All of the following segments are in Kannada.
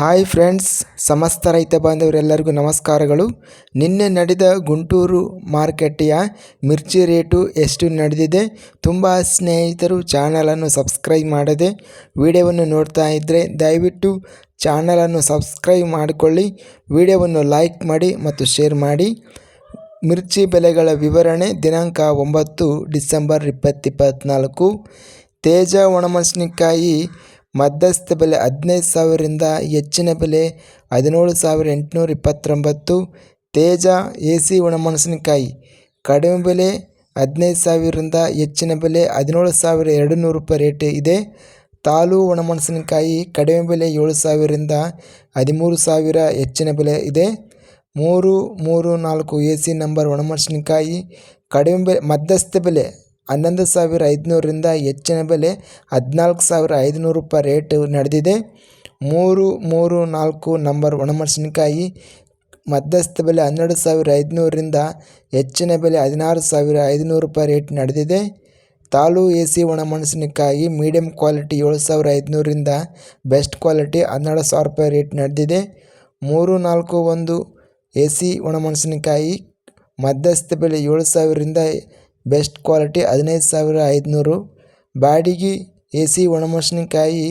ಹಾಯ್ ಫ್ರೆಂಡ್ಸ್, ಸಮಸ್ತ ರೈತ ಬಾಂಧವರೆಲ್ಲರಿಗೂ ನಮಸ್ಕಾರಗಳು. ನಿನ್ನೆ ನಡೆದ ಗುಂಟೂರು ಮಾರುಕಟ್ಟೆಯ ಮಿರ್ಚಿ ರೇಟು ಎಷ್ಟು ನಡೆದಿದೆ, ತುಂಬ ಸ್ನೇಹಿತರು ಚಾನಲನ್ನು ಸಬ್ಸ್ಕ್ರೈಬ್ ಮಾಡದೆ ವಿಡಿಯೋವನ್ನು ನೋಡ್ತಾ ಇದ್ದರೆ ದಯವಿಟ್ಟು ಚಾನಲನ್ನು ಸಬ್ಸ್ಕ್ರೈಬ್ ಮಾಡಿಕೊಳ್ಳಿ, ವಿಡಿಯೋವನ್ನು ಲೈಕ್ ಮಾಡಿ ಮತ್ತು ಶೇರ್ ಮಾಡಿ. ಮಿರ್ಚಿ ಬೆಲೆಗಳ ವಿವರಣೆ ದಿನಾಂಕ ಒಂಬತ್ತು ಡಿಸೆಂಬರ್ ಇಪ್ಪತ್ತಿಪ್ಪತ್ತ್ನಾಲ್ಕು ತೇಜ ಒಣಮೆಣಸಿನಕಾಯಿ ಮಧ್ಯಸ್ಥ ಬೆಲೆ ಹದಿನೈದು ಸಾವಿರದಿಂದ ಹೆಚ್ಚಿನ ಬೆಲೆ ಹದಿನೇಳು ಸಾವಿರ ಎಂಟುನೂರ ಇಪ್ಪತ್ತೊಂಬತ್ತು. ತೇಜ ಎ ಸಿ ಒಣಮೆಣಸಿನಕಾಯಿ. ಕಡಿಮೆ ಬೆಲೆ ಹದಿನೈದು ಸಾವಿರದಿಂದ ಹೆಚ್ಚಿನ ಬೆಲೆ ಹದಿನೇಳು ಸಾವಿರ ಎರಡು ನೂರು ರೂಪಾಯಿ ರೇಟ್ ಇದೆ. ತಾಲು ಒಣಮೆಣಸಿನಕಾಯಿ ಕಡಿಮೆ ಬೆಲೆ ಏಳು ಸಾವಿರದಿಂದ ಹದಿಮೂರು ಸಾವಿರ ಹೆಚ್ಚಿನ ಬೆಲೆ ಇದೆ. ಮೂರು ಮೂರು ನಾಲ್ಕು ಎ ಸಿ ನಂಬರ್ ಒಣಮೆಣಸಿನಕಾಯಿ ಕಡಿಮೆ ಬೆಲೆ ಮಧ್ಯಸ್ಥ ಬೆಲೆ ಹನ್ನೊಂದು ಸಾವಿರ ಐದುನೂರರಿಂದ ಹೆಚ್ಚಿನ ಬೆಲೆ ಹದಿನಾಲ್ಕು ಸಾವಿರ ಐದುನೂರು ರೂಪಾಯಿ ರೇಟ್ ನಡೆದಿದೆ. ಮೂರು ಮೂರು, ನಾಲ್ಕು ನಂಬರ್ ಒಣಮೆಣಸಿನಕಾಯಿ ಮಧ್ಯಸ್ಥ ಬೆಲೆ ಹನ್ನೆರಡು ಸಾವಿರ ಐದುನೂರರಿಂದ ಹೆಚ್ಚಿನ ಬೆಲೆ ಹದಿನಾರು ಸಾವಿರ ಐದುನೂರು ರೂಪಾಯಿ ರೇಟ್ ನಡೆದಿದೆ. ತಾಲು ಎ ಸಿ ಒಣಮೆಣಸಿನಕಾಯಿ ಮೀಡಿಯಮ್ ಕ್ವಾಲಿಟಿ ಏಳು ಸಾವಿರ ಐದುನೂರರಿಂದ ಬೆಸ್ಟ್ ಕ್ವಾಲಿಟಿ ಹನ್ನೆರಡು ಸಾವಿರ ರೂಪಾಯಿ ರೇಟ್ ನಡೆದಿದೆ. ಮೂರು, ನಾಲ್ಕು, ಒಂದು ಎ ಸಿ ಒಣಮೆಣಸಿನಕಾಯಿ ಮಧ್ಯಸ್ಥ ಬೆಲೆ ಏಳು ಸಾವಿರದಿಂದ ಬೆಸ್ಟ್ ಕ್ವಾಲಿಟಿ ಹದಿನೈದು ಸಾವಿರ ಐದುನೂರು. ಬಾಡಿಗೆ ಎ ಸಿ ಒಣಮೆಣಸಿನಕಾಯಿ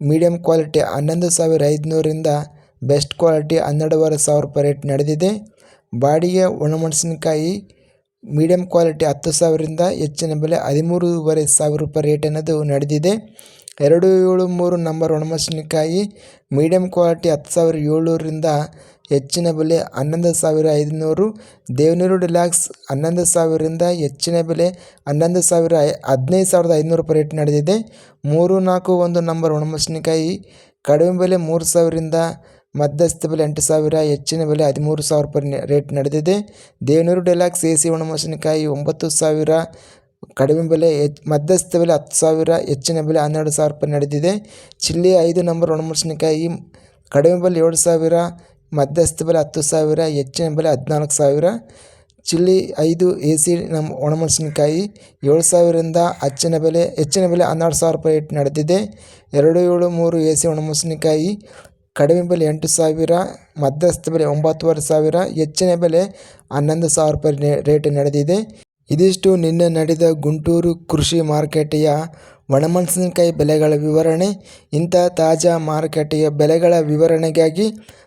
ಮೀಡಿಯಂ ಕ್ವಾಲಿಟಿ ಹನ್ನೊಂದು ಸಾವಿರ ಐದುನೂರಿಂದ ಬೆಸ್ಟ್ ಕ್ವಾಲಿಟಿ ಹನ್ನೆರಡುವರೆ ಸಾವಿರ ರೂಪಾಯಿ ರೇಟ್ ನಡೆದಿದೆ. ಬಾಡಿಗೆ ಒಣಮೆಣಸಿನಕಾಯಿ ಮೀಡಿಯಂ ಕ್ವಾಲಿಟಿ ಹತ್ತು ಸಾವಿರದಿಂದ ಹೆಚ್ಚಿನ ಬೆಲೆ ಹದಿಮೂರುವರೆ ಸಾವಿರ ರೂಪಾಯಿ ರೇಟ್ ಅನ್ನೋದು ನಡೆದಿದೆ. ಎರಡು ಏಳು ಮೂರು ನಂಬರ್ ಒಣಮೆಣಸಿನಕಾಯಿ ಮೀಡಿಯಂ ಕ್ವಾಲಿಟಿ ಹತ್ತು ಸಾವಿರ ಏಳ್ನೂರರಿಂದ ಹೆಚ್ಚಿನ ಬೆಲೆ ಹನ್ನೊಂದು ಸಾವಿರ ಐದುನೂರು ದೇವನೂರು ಡಿಲ್ಯಾಕ್ಸ್ ಹನ್ನೊಂದು ಸಾವಿರದಿಂದ ಹೆಚ್ಚಿನ ಬೆಲೆ ಹನ್ನೊಂದು ಸಾವಿರ ಹದಿನೈದು ಸಾವಿರದ ಐದುನೂರು ರೂಪಾಯಿ ರೇಟ್ ನಡೆದಿದೆ. ಮೂರು ನಾಲ್ಕು ಒಂದು ನಂಬರ್ ಒಣಮೆಣಸಿನಕಾಯಿ ಕಡಿಮೆ ಬೆಲೆ ಮೂರು ಸಾವಿರದಿಂದ ಮಧ್ಯಸ್ಥ ಬೆಲೆ ಎಂಟು ಸಾವಿರ, ಹೆಚ್ಚಿನ ಬೆಲೆ ಹದಿಮೂರು ಸಾವಿರ ರೂಪಾಯಿ ರೇಟ್ ನಡೆದಿದೆ. ದೇವನೂರು ಡೆಲಾಕ್ಸ್ ಎ ಸಿ ಒಣಮೆಣಸಿನಕಾಯಿ ಒಂಬತ್ತು ಸಾವಿರ ಕಡಿಮೆ ಬೆಲೆ ಮಧ್ಯಸ್ಥ ಬೆಲೆ ಹತ್ತು ಸಾವಿರ, ಹೆಚ್ಚಿನ ಬೆಲೆ ಹನ್ನೆರಡು ಸಾವಿರ ರೂಪಾಯಿ ನಡೆದಿದೆ. ಚಿಲ್ಲಿ ಐದು ನಂಬರ್ ಒಣಮೆಣಸಿನಕಾಯಿ ಕಡಿಮೆ ಬೆಲೆ ಏಳು ಸಾವಿರ ಮಧ್ಯಸ್ಥ ಬೆಲೆ ಹತ್ತು ಸಾವಿರ, ಹೆಚ್ಚಿನ ಬೆಲೆ ಹದಿನಾಲ್ಕು ಸಾವಿರ. ಚಿಲ್ಲಿ ಐದು ಎ ಸಿ ನಮ್ಮ ಒಣಮೆಣಸಿನಕಾಯಿ ಏಳು ಸಾವಿರದಿಂದ ಹೆಚ್ಚಿನ ಬೆಲೆ ಹೆಚ್ಚಿನ ಬೆಲೆ ಹನ್ನೆರಡು ಸಾವಿರ ರೂಪಾಯಿ ರೇಟ್ ನಡೆದಿದೆ. ಎರಡು, ಏಳು, ಮೂರು ಎ ಸಿ ಒಣಮೆಣಸಿನಕಾಯಿ ಕಡಿಮೆ ಬೆಲೆ ಎಂಟು ಸಾವಿರ, ಮಧ್ಯಸ್ಥ ಬೆಲೆ ಒಂಬತ್ತುವರೆ ಸಾವಿರ, ಹೆಚ್ಚಿನ ಬೆಲೆ ಹನ್ನೊಂದು ಸಾವಿರ ರೂಪಾಯಿ ರೇಟ್ ನಡೆದಿದೆ. ಇದಿಷ್ಟು ನಿನ್ನೆ ನಡೆದ ಗುಂಟೂರು ಕೃಷಿ ಮಾರುಕಟ್ಟೆಯ ಒಣಮೆಣಸಿನಕಾಯಿ ಬೆಲೆಗಳ ವಿವರಣೆ. ಇಂಥ ತಾಜಾ ಮಾರುಕಟ್ಟೆಯ ಬೆಲೆಗಳ ವಿವರಣೆಗಾಗಿ